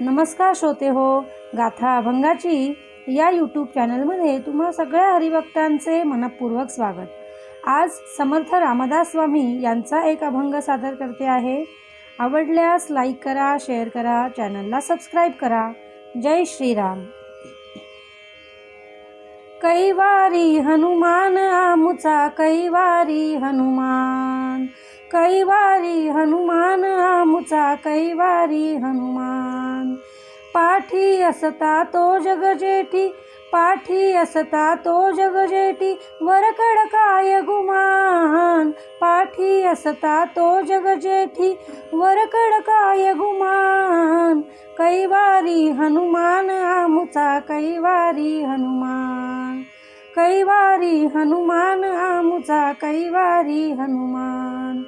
नमस्कार श्रोते हो गाथा अभंगाची या यूट्यूब चॅनलमध्ये तुम्हा सगळ्या हरिभक्तांचे मनपूर्वक स्वागत. आज समर्थ रामदास स्वामी यांचा एक अभंग सादर करते आहे. आवडल्यास लाईक करा शेअर करा चॅनलला सबस्क्राईब करा. जय श्रीराम. कैवारी हनुमान आमुचा कैवारी हनुमान. कैवारी हनुमान आमुचा कैवारी हनुमान. पाठी असता तो जगजेठी पाठी असता तो जगजेठी वरकड काय गुमान? पाठी असता तो जगजेठी वरकड काय गुमान? कैवारी हनुमान आमुचा कैवारी हनुमान. कैवारी हनुमान आमुचा कैवारी हनुमान.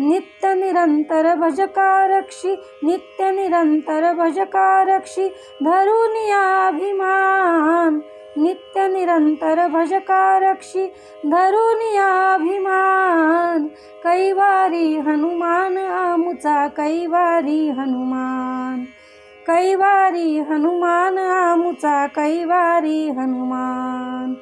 नित्य निरंतर भजकारक्षी नित्य निरंतर भजकारक्षी धरुनियाभिमान नित्य निरंतर भजकारक्षी धरुनियाभिमान कैवारी हनुमान आमुचा कैवारी हनुमान। कैवारी हनुमान आमुचा कैवारी हनुमान।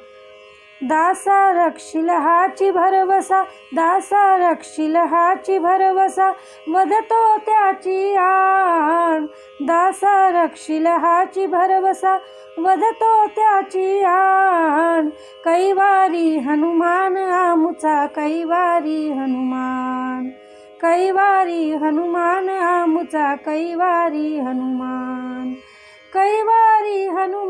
दासा रक्षिल हाची भरवसा दासा रक्षिल हाची भरवसा मदतो त्याची आण. दासा रक्षिल हाची भरवसा वदतो त्याची आण. कैवारी हनुमान आमुचा कैवारी हनुमान. कैवारी हनुमान आमुचा कैवारी हनुमान. कैवारी हनुमान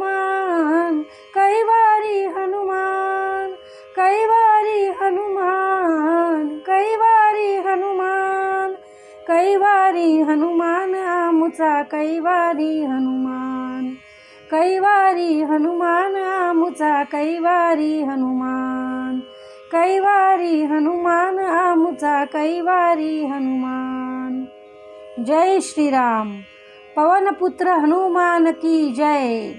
कैवारी हनुमान आमुचा कैवारी हनुमान. कैवारी हनुमान आमुचा कैवारी हनुमान. कैवारी हनुमान आमुचा कैवारी हनुमान. जय श्रीराम. पवनपुत्र हनुमान की जय.